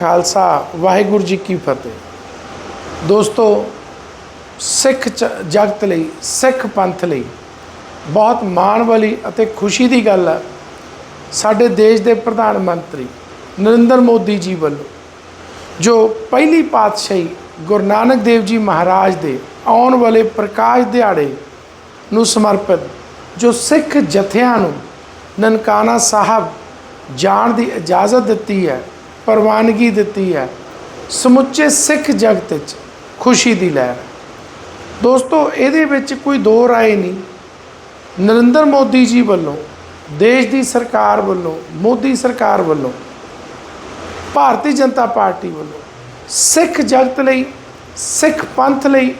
ਖਾਲਸਾ, ਵਾਹਿਗੁਰੂ ਜੀ ਕੀ ਫਤਿਹ। ਦੋਸਤੋ, ਸਿੱਖ ਚ- ਜਗਤ ਲਈ, ਸਿੱਖ ਪੰਥ ਲਈ ਬਹੁਤ ਮਾਣ ਵਾਲੀ ਅਤੇ ਖੁਸ਼ੀ ਦੀ ਗੱਲ ਹੈ ਸਾਡੇ ਦੇਸ਼ ਦੇ ਪ੍ਰਧਾਨ ਮੰਤਰੀ ਨਰਿੰਦਰ ਮੋਦੀ ਜੀ ਵੱਲੋਂ ਜੋ ਪਹਿਲੀ ਪਾਤਸ਼ਾਹੀ ਗੁਰੂ ਨਾਨਕ ਦੇਵ ਜੀ ਮਹਾਰਾਜ ਦੇ ਆਉਣ ਵਾਲੇ ਪ੍ਰਕਾਸ਼ ਦਿਹਾੜੇ ਨੂੰ ਸਮਰਪਿਤ, ਜੋ ਸਿੱਖ ਜਥਿਆਂ ਨੂੰ ਨਨਕਾਣਾ ਸਾਹਿਬ ਜਾਣ ਦੀ ਇਜਾਜ਼ਤ ਦਿੱਤੀ ਹੈ ਪ੍ਰਵਾਨਗੀ ਦਿੱਤੀ ਹੈ। ਸਮੁੱਚੇ ਸਿੱਖ ਜਗਤ ਵਿੱਚ ਖੁਸ਼ੀ ਦੀ ਲਹਿਰ। ਦੋਸਤੋ, ਇਹਦੇ ਵਿੱਚ ਕੋਈ ਦੋ ਰਾਏ ਨਹੀਂ। ਨਰਿੰਦਰ ਮੋਦੀ ਜੀ ਵੱਲੋਂ, ਦੇਸ਼ ਦੀ ਸਰਕਾਰ ਵੱਲੋਂ, ਮੋਦੀ ਸਰਕਾਰ ਵੱਲੋਂ, ਭਾਰਤੀ ਜਨਤਾ ਪਾਰਟੀ ਵੱਲੋਂ ਸਿੱਖ ਜਗਤ ਲਈ, ਸਿੱਖ ਪੰਥ ਲਈ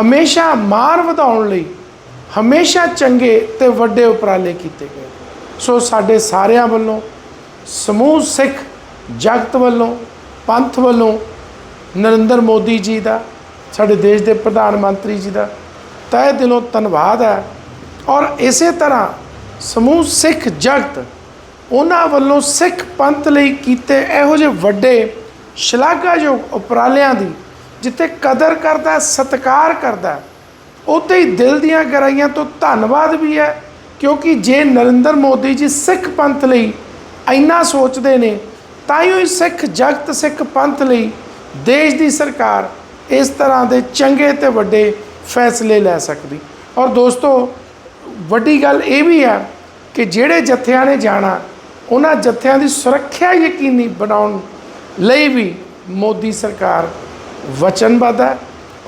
ਹਮੇਸ਼ਾ ਮਾਰ ਵਧਾਉਣ ਲਈ, ਹਮੇਸ਼ਾ ਚੰਗੇ ਤੇ ਵੱਡੇ ਉਪਰਾਲੇ ਕੀਤੇ ਗਏ। ਸੋ ਸਾਡੇ ਸਾਰਿਆਂ ਵੱਲੋਂ ਸਮੂਹ ਸਿੱਖ ਜਗਤ ਵੱਲੋਂ, ਪੰਥ ਵੱਲੋਂ ਨਰਿੰਦਰ ਮੋਦੀ ਜੀ ਦਾ, ਸਾਡੇ ਦੇਸ਼ ਦੇ ਪ੍ਰਧਾਨ ਮੰਤਰੀ ਜੀ ਦਾ ਤਹਿ ਦਿਲੋਂ ਧੰਨਵਾਦ ਹੈ। ਔਰ ਇਸੇ ਤਰ੍ਹਾਂ ਸਮੂਹ ਸਿੱਖ ਜਗਤ ਉਹਨਾਂ ਵੱਲੋਂ ਸਿੱਖ ਪੰਥ ਲਈ ਕੀਤੇ ਇਹੋ ਜਿਹੇ ਵੱਡੇ ਸ਼ਲਾਘਾਯੋਗ ਉਪਰਾਲਿਆਂ ਦੀ, ਜਿੱਥੇ ਕਦਰ ਕਰਦਾ, ਸਤਿਕਾਰ ਕਰਦਾ, ਉੱਥੇ ਹੀ ਦਿਲ ਦੀਆਂ ਗਹਿਰਾਈਆਂ ਤੋਂ ਧੰਨਵਾਦ ਵੀ ਹੈ, ਕਿਉਂਕਿ ਜੇ ਨਰਿੰਦਰ ਮੋਦੀ ਜੀ ਸਿੱਖ ਪੰਥ ਲਈ ਇੰਨਾ ਸੋਚਦੇ ਨੇ ਤਾਂ ਹੀ ਸਿੱਖ ਜਗਤ, ਸਿੱਖ ਪੰਥ ਲਈ ਦੇਸ਼ ਦੀ ਸਰਕਾਰ ਇਸ ਤਰ੍ਹਾਂ ਦੇ ਚੰਗੇ ਤੇ ਵੱਡੇ ਫੈਸਲੇ ਲੈ ਸਕਦੀ। ਔਰ ਦੋਸਤੋ, ਵੱਡੀ ਗੱਲ ਇਹ ਵੀ ਹੈ ਕਿ ਜਿਹੜੇ ਜਥਿਆਂ ਨੇ ਜਾਣਾ, ਉਹਨਾਂ ਜਥਿਆਂ ਦੀ ਸੁਰੱਖਿਆ ਯਕੀਨੀ ਬਣਾਉਣ ਲਈ ਵੀ ਮੋਦੀ ਸਰਕਾਰ ਵਚਨਬੱਧ ਹੈ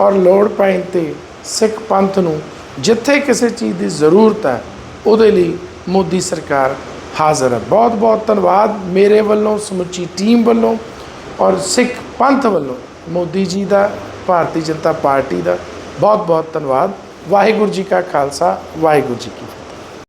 ਔਰ ਲੋੜ ਪੈਣ ਤੇ ਸਿੱਖ ਪੰਥ ਨੂੰ ਜਿੱਥੇ ਕਿਸੇ ਚੀਜ਼ ਦੀ ਜ਼ਰੂਰਤ ਹੈ, ਉਹਦੇ ਲਈ ਮੋਦੀ ਸਰਕਾਰ ਹਾਜ਼ਰ ਹੈ ਬਹੁਤ ਬਹੁਤ ਧੰਨਵਾਦ ਮੇਰੇ ਵੱਲੋਂ, ਸਮੁੱਚੀ ਟੀਮ ਵੱਲੋਂ ਔਰ ਸਿੱਖ ਪੰਥ ਵੱਲੋਂ, ਮੋਦੀ ਜੀ ਦਾ, ਭਾਰਤੀ ਜਨਤਾ ਪਾਰਟੀ ਦਾ ਬਹੁਤ ਬਹੁਤ ਧੰਨਵਾਦ। ਵਾਹਿਗੁਰੂ ਜੀ ਕਾ ਖਾਲਸਾ, ਵਾਹਿਗੁਰੂ ਜੀ ਕੀ